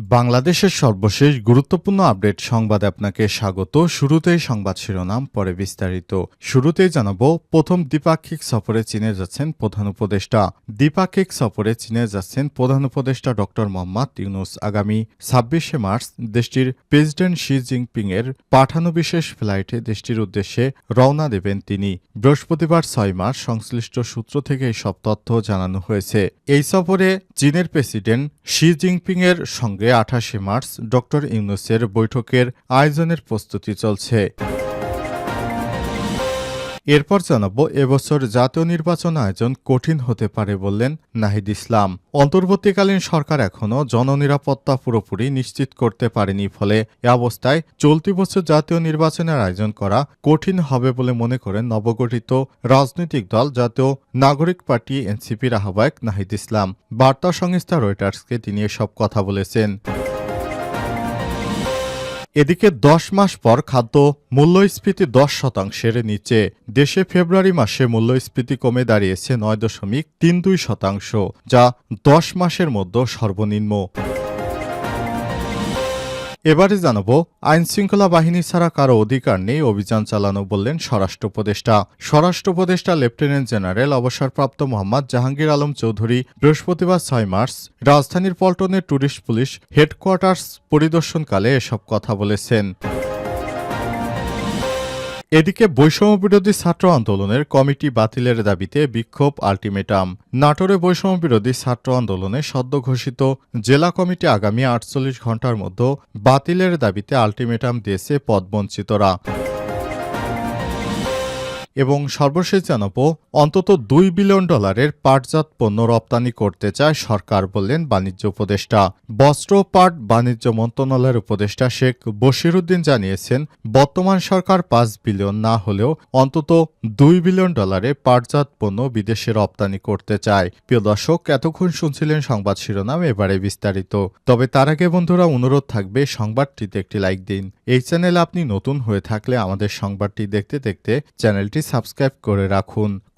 বাংলাদেশের সর্বশেষ গুরুত্বপূর্ণ আপডেট সংবাদে আপনাকে স্বাগত। শুরুতেই সংবাদ শিরোনাম, পরে বিস্তারিত। শুরুতেই জানাব, প্রথম দ্বিপাক্ষিক সফরে চীনে যাচ্ছেন প্রধান উপদেষ্টা। দ্বিপাক্ষিক সফরে চীনে যাচ্ছেন প্রধান উপদেষ্টা ডক্টর মোহাম্মদ ইউনুস। আগামী ছাব্বিশে মার্চ দেশটির প্রেসিডেন্ট শি জিনপিং এর পাঠানো বিশেষ ফ্লাইটে দেশটির উদ্দেশ্যে রওনা দেবেন তিনি। বৃহস্পতিবার ছয় মার্চ সংশ্লিষ্ট সূত্র থেকে এই সব তথ্য জানানো হয়েছে। এই সফরে চীনের প্রেসিডেন্ট শি জিনপিংয়ের সঙ্গে আঠাশে মার্চ ডক্টর ইউনুসের বৈঠকের আয়োজনের প্রস্তুতি চলছে। এরপর জানাব, এবছর জাতীয় নির্বাচন আয়োজন কঠিন হতে পারে বললেন নাহিদ ইসলাম। অন্তর্বর্তীকালীন সরকার এখনও জননিরাপত্তা পুরোপুরি নিশ্চিত করতে পারেনি, ফলে এ অবস্থায় চলতি বছর জাতীয় নির্বাচনের আয়োজন করা কঠিন হবে বলে মনে করেন নবগঠিত রাজনৈতিক দল জাতীয় নাগরিক পার্টি এনসিপির আহ্বায়ক নাহিদ ইসলাম। বার্তা সংস্থা রয়টার্সকে তিনি এসব কথা বলেছেন। এদিকে দশ মাস পর খাদ্য মূল্যস্ফীতি দশ শতাংশের নিচে। দেশে ফেব্রুয়ারি মাসে মূল্যস্ফীতি কমে দাঁড়িয়েছে নয় দশমিক তিন দুই শতাংশ, যা দশ মাসের মধ্যে সর্বনিম্ন। এবারে জানাব আইন শৃঙ্খলা বাহিনী ছাড়া কারও অধিকার নেই, অভিযান চালানো বললেন স্বরাষ্ট্র উপদেষ্টা। স্বরাষ্ট্র উপদেষ্টা লেফটেন্যান্ট জেনারেল অবসরপ্রাপ্ত মোহাম্মদ জাহাঙ্গীর আলম চৌধুরী বৃহস্পতিবার ছয় মার্চ রাজধানীর পল্টনে ট্যুরিস্ট পুলিশ হেডকোয়ার্টার্স পরিদর্শনকালে এসব কথা বলেছেন। এদিকে বৈষম্য বিরোধী ছাত্র আন্দোলনের কমিটি বাতিলের দাবিতে বিক্ষোভ আলটিমেটাম। নাটোরে বৈষম্য বিরোধী ছাত্র আন্দোলনে সদ্য ঘোষিত জেলা কমিটি আগামী আটচল্লিশ ঘণ্টার মধ্যে বাতিলের দাবিতে আলটিমেটাম দিয়েছে পদবঞ্চিতরা। এবং সর্বশেষ জানাব অন্তত দুই বিলিয়ন ডলারের পাটজাত পণ্য রপ্তানি করতে চায় সরকার বললেন বাণিজ্য উপদেষ্টা। বস্ত্র, পাট, বাণিজ্য মন্ত্রণালয়ের উপদেষ্টা শেখ বশিরুদ্দিন জানিয়েছেন, বর্তমান সরকার পাঁচ বিলিয়ন না হলেও অন্তত দুই বিলিয়ন ডলারে পাটজাত পণ্য বিদেশে রপ্তানি করতে চায়। প্রিয় দর্শক, এতক্ষণ শুনছিলেন সংবাদ শিরোনাম, এবারে বিস্তারিত। তবে তার আগে বন্ধুরা, অনুরোধ থাকবে সংবাদটিতে একটি লাইক দিন। এই চ্যানেলে আপনি নতুন হয়ে থাকলে আমাদের সংবাদটি দেখতে দেখতে চ্যানেলটি সাবস্ক্রাইব করে রাখুন।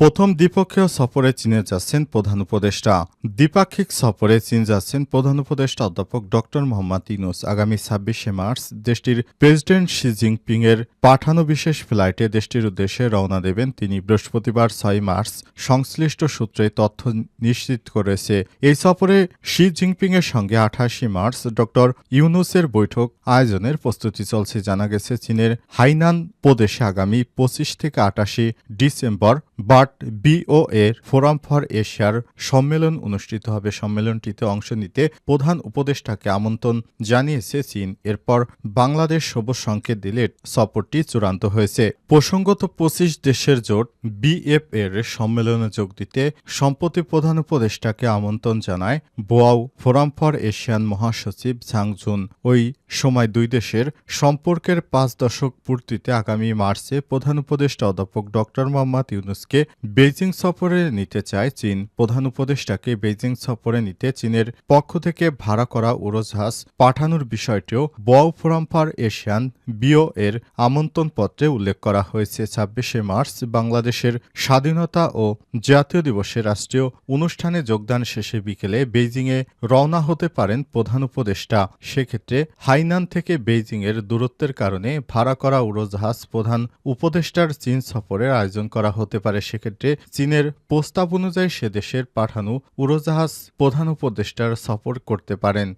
প্রথম দ্বিপক্ষীয় সফরে চীনে যাচ্ছেন প্রধান উপদেষ্টা। দ্বিপাক্ষিক সফরে চীন যাচ্ছেন প্রধান উপদেষ্টা অধ্যাপক ডক্টর মোহাম্মদ ইউনুস। আগামী ছাব্বিশে মার্চ দেশটির প্রেসিডেন্ট শি জিনপিং এর পাঠানো বিশেষ ফ্লাইটে দেশটির উদ্দেশ্যে রওনা দেবেন তিনি। বৃহস্পতিবার ছয় মার্চ সংশ্লিষ্ট সূত্রে তথ্য নিশ্চিত করেছে। এই সফরে শি জিনপিং এর সঙ্গে আঠাশে মার্চ ডক্টর ইউনুসের বৈঠক আয়োজনের প্রস্তুতি চলছে। জানা গেছে, চীনের হাইনান প্রদেশে আগামী পঁচিশ থেকে আটাশি ডিসেম্বর বার্ট বিও এর ফোরাম ফর এশিয়ার সম্মেলন অনুষ্ঠিত হবে। সম্মেলনটিতে অংশ নিতে প্রধান উপদেষ্টাকে আমন্ত্রণ জানিয়েছে চীন। এরপর বাংলাদেশ সবুজ সংকেত দিলে সফরটি চূড়ান্ত হয়েছে। প্রসঙ্গত পঁচিশ দেশের জোট বিএফ এর সম্মেলনে যোগ দিতে সম্প্রতি প্রধান উপদেষ্টাকে আমন্ত্রণ জানায় বোয়াও ফোরাম ফর এশিয়ান মহাসচিব ঝাংজুন ওই সময় দুই দেশের সম্পর্কের পাঁচ দশক পূর্তিতে আগামী মার্চে প্রধান উপদেষ্টা অধ্যাপক ডক্টর মোহাম্মদ ইউনুসকে বেইজিং সফরে নিতে চায় চীন। প্রধান উপদেষ্টাকে বেইজিং সফরে নিতে চীনের পক্ষ থেকে ভাড়া করা উড়োজাহাজ পাঠানোর বিষয়টিও বোয়াও ফোরাম ফর এশিয়ান বিও এর আমন্ত্রণপত্রে উল্লেখ করা হয়েছে। ছাব্বিশে মার্চ বাংলাদেশের স্বাধীনতা ও জাতীয় দিবসে রাষ্ট্রীয় অনুষ্ঠানে যোগদান শেষে বিকেলে বেইজিংয়ে রওনা হতে পারেন প্রধান উপদেষ্টা। সেক্ষেত্রে হাইনান থেকে বেইজিং এর দূরত্বের কারণে ভাড়া করা উড়োজাহাজ প্রধান উপদেষ্টার চীন সফরের আয়োজন করা হতে পারে। সেক্ষেত্রে চীনের প্রস্তাব অনুযায়ী সে দেশের পাঠানো উড়োজাহাজ প্রধান উপদেষ্টার সফর করতে পারেন।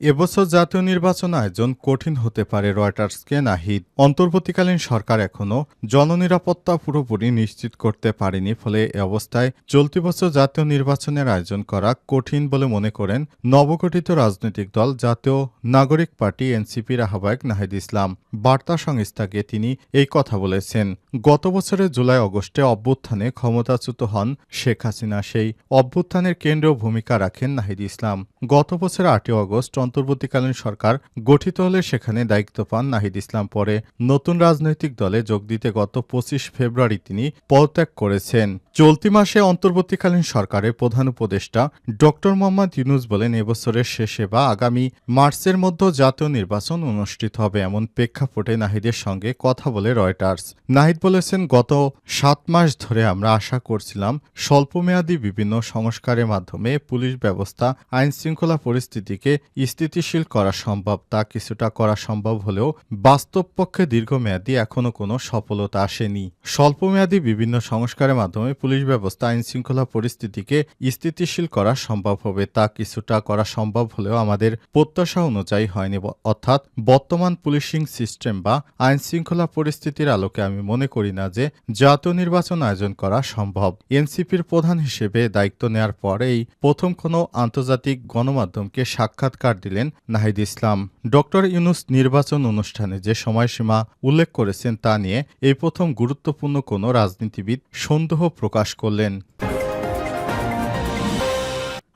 এবছর জাতীয় নির্বাচন আয়োজন কঠিন হতে পারে রয়টার্সকে নাহিদ অন্তর্বর্তীকালীন সরকার এখনও জননিরাপত্তা পুরোপুরি নিশ্চিত করতে পারেনি, ফলে এ অবস্থায় চলতি বছর জাতীয় নির্বাচনের আয়োজন করা কঠিন বলে মনে করেন নবগঠিত রাজনৈতিক দল জাতীয় নাগরিক পার্টি এনসিপির আহ্বায়ক নাহিদ ইসলাম। বার্তা সংস্থাকে তিনি এই কথা বলেছেন, গত বছরের জুলাই, অগস্টে অভ্যুত্থানে ক্ষমতাচ্যুত হন শেখ হাসিনা। সেই অভ্যুত্থানের কেন্দ্রীয় ভূমিকা রাখেন নাহিদ ইসলাম। গত বছরের আটই অগস্ট অন্তর্বর্তীকালীন সরকার গঠিত হলে সেখানে দায়িত্ব পান নাহিদ ইসলাম। পরে নতুন রাজনৈতিক দলে যোগ দিতে গত পঁচিশ ফেব্রুয়ারি তিনি পদত্যাগ করেছেন। চলতি মাসে অন্তর্বর্তীকালীন সরকারের প্রধান উপদেষ্টা ডক্টর মোহাম্মদ ইউনুস বলেন, এবছরের শেষে বা আগামী মার্চের মধ্যে জাতীয় নির্বাচন অনুষ্ঠিত হবে এমন প্রেক্ষাপটে নাহিদের সঙ্গে কথা বলে রয়টার্স। নাহিদ বলেছেন, গত সাত মাস ধরে আমরা আশা করছিলাম স্বল্পমেয়াদী বিভিন্ন সংস্কারের মাধ্যমে পুলিশ ব্যবস্থা আইন শৃঙ্খলা পরিস্থিতিকে স্থিতিশীল করা সম্ভব, তা কিছুটা করা সম্ভব হলেও বাস্তব পক্ষে দীর্ঘমেয়াদী এখনও কোনো সফলতা আসেনি। স্বল্পমেয়াদী বিভিন্ন সংস্কারের মাধ্যমে পুলিশ ব্যবস্থা আইন শৃঙ্খলা পরিস্থিতিকে স্থিতিশীল করা সম্ভব হবে, তা কিছুটা করা সম্ভব হলেও আমাদের প্রত্যাশা অনুযায়ী হয়নি। অর্থাৎ বর্তমান পুলিশিং সিস্টেম বা আইন শৃঙ্খলা পরিস্থিতির আলোকে আমি মনে করি না যে জাতীয় নির্বাচন আয়োজন করা সম্ভব। এনসিপির প্রধান হিসেবে দায়িত্ব নেয়ার পরেই প্রথম কোনো আন্তর্জাতিক গণমাধ্যমকে সাক্ষাৎকার দিলেন নাহিদ ইসলাম। ডক্টর ইউনুস নির্বাচন অনুষ্ঠানে যে সময়সীমা উল্লেখ করেছেন তা নিয়ে এই প্রথম গুরুত্বপূর্ণ কোনো রাজনীতিবিদ সন্দেহ প্রকাশ করলেন।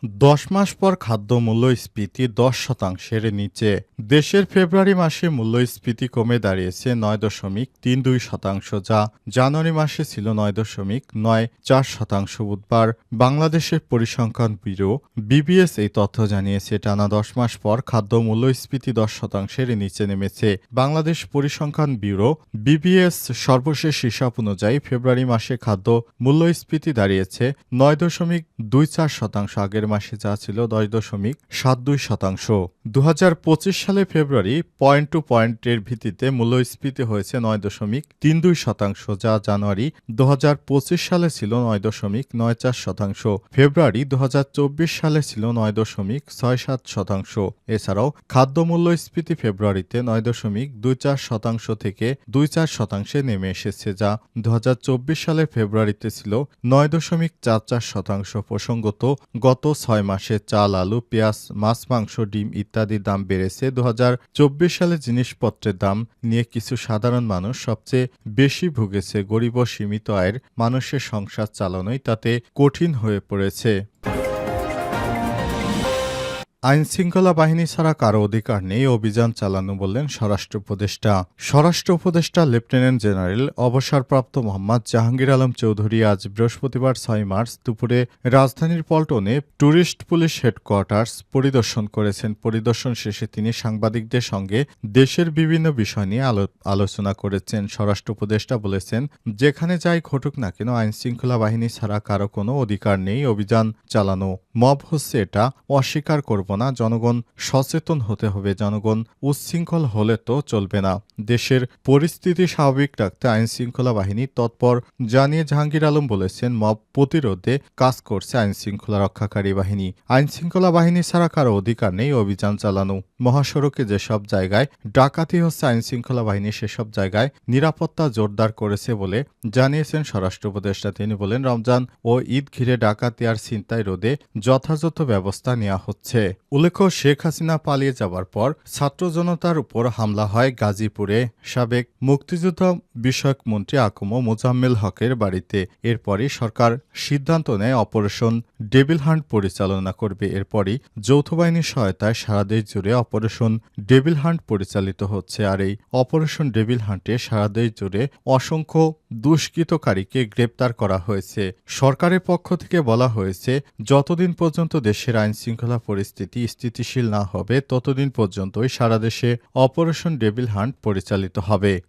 দশ মাস পর খাদ্য মূল্যস্ফীতি দশ শতাংশের নিচে। দেশের ফেব্রুয়ারি মাসে মূল্যস্ফীতি কমে দাঁড়িয়েছে নয় দশমিক তিন দুই শতাংশ, যা জানুয়ারি মাসে ছিল নয় দশমিক নয় চার শতাংশ বুধবার। বাংলাদেশের পরিসংখ্যান ব্যুরো বিবিএস এই তথ্য জানিয়েছে, টানা দশ মাস পর খাদ্য মূল্যস্ফীতি দশ শতাংশের নিচে নেমেছে। বাংলাদেশ পরিসংখ্যান ব্যুরো বিবিএস সর্বশেষ হিসাব অনুযায়ী ফেব্রুয়ারি মাসে খাদ্য মূল্যস্ফীতি দাঁড়িয়েছে নয় দশমিক দুই চার শতাংশ, আগের মাসে যা ছিল দশ দশমিক সাত দুই শতাংশ। দু হাজার পঁচিশ সালে ফেব্রুয়ারি পয়েন্ট টু পয়েন্টের ভিত্তিতে মূল্যস্ফীতি হয়েছে নয় দশমিক তিন দুই শতাংশ, যা জানুয়ারি দু সালে ছিল নয় দশমিক নয় চার শতাংশ। ফেব্রুয়ারি দু সালে ছিল নয় দশমিক ছয় সাত শতাংশ। এছাড়াও খাদ্য মূল্যস্ফীতি ফেব্রুয়ারিতে নয় দশমিক দুই চার শতাংশ থেকে দুই চার শতাংশে নেমে এসেছে, যা দু সালের ফেব্রুয়ারিতে ছিল নয় দশমিক চার চার শতাংশ। প্রসঙ্গত, গত ছয় মাসে চাল, আলু, পেঁয়াজ, মাছ, মাংস, ডিম ইত্যাদির দাম বেড়েছে। দু চব্বিশ সালে জিনিসপত্রের দাম নিয়ে কিছু সাধারণ মানুষ সবচেয়ে বেশি ভুগেছে। গরিব ও সীমিত আয়ের মানুষের সংসার চালানোই তাতে কঠিন হয়ে পড়েছে। আইন শৃঙ্খলা বাহিনী ছাড়া কারও অধিকার নেই, অভিযান চালানো বললেন স্বরাষ্ট্র উপদেষ্টা। স্বরাষ্ট্র উপদেষ্টা লেফটেন্যান্ট জেনারেল অবসরপ্রাপ্ত মোহাম্মদ জাহাঙ্গীর আলম চৌধুরী আজ বৃহস্পতিবার ছয় মার্চ দুপুরে রাজধানীর পল্টনে ট্যুরিস্ট পুলিশ হেডকোয়ার্টার্স পরিদর্শন করেছেন। পরিদর্শন শেষে তিনি সাংবাদিকদের সঙ্গে দেশের বিভিন্ন বিষয় নিয়ে আলো- আলোচনা করেছেন। স্বরাষ্ট্র উপদেষ্টা বলেছেন, যেখানে যাই ঘটুক না কেন আইন শৃঙ্খলা বাহিনী ছাড়া কারও কোনো অধিকার নেই, অভিযান চালানো। মব হচ্ছে এটা অস্বীকার করব না জনগণ সচেতন হতে হবে। জনগণ উচ্ছৃঙ্খল হলে তো চলবে না। দেশের পরিস্থিতি স্বাভাবিক রাখতে আইন শৃঙ্খলা বাহিনী তৎপর জানিয়ে জাহাঙ্গীর আলম বলেছেন, মব প্রতিরোধে কাজ করছে আইন শৃঙ্খলা রক্ষাকারী বাহিনী। আইন শৃঙ্খলা বাহিনী ছাড়া কারও অধিকার নেই অভিযান চালানো। মহাসড়কে যেসব জায়গায় ডাকাতি হচ্ছে আইন শৃঙ্খলা বাহিনী সেসব জায়গায় নিরাপত্তা জোরদার করেছে বলে জানিয়েছেন স্বরাষ্ট্র উপদেষ্টা। তিনি বলেন, রমজান ও ঈদ ঘিরে ডাকাতি আর ছিনতাই রোধে যথাযথ ব্যবস্থা নেওয়া হচ্ছে। উল্লেখ্য, শেখ হাসিনা পালিয়ে যাওয়ার পর ছাত্র জনতার উপর হামলা হয় গাজীপুরে। সাবেক মুক্তিযোদ্ধা বিষয়ক মন্ত্রী আকম মোজাম্মেল হকের বাড়িতে। এরপরই সরকার সিদ্ধান্ত নেয় অপারেশন ডেভিল হান্ট পরিচালনা করবে। এরপরই যৌথ বাহিনীর সহায়তায় সারা দেশ জুড়ে অপারেশন ডেভিল হান্ট পরিচালিত হচ্ছে। আর এই অপারেশন ডেভিল হান্টে সারা দেশ জুড়ে অসংখ্য দুষ্কৃতকারীকে গ্রেপ্তার করা হয়েছে। সরকারের পক্ষ থেকে বলা হয়েছে, যতদিন পর্যন্ত দেশের আইন শৃঙ্খলা স্থিতিশীল না হবে ততদিন পর্যন্তই সারা দেশে অপারেশন ডেভিল হান্ট পরিচালিত হবে।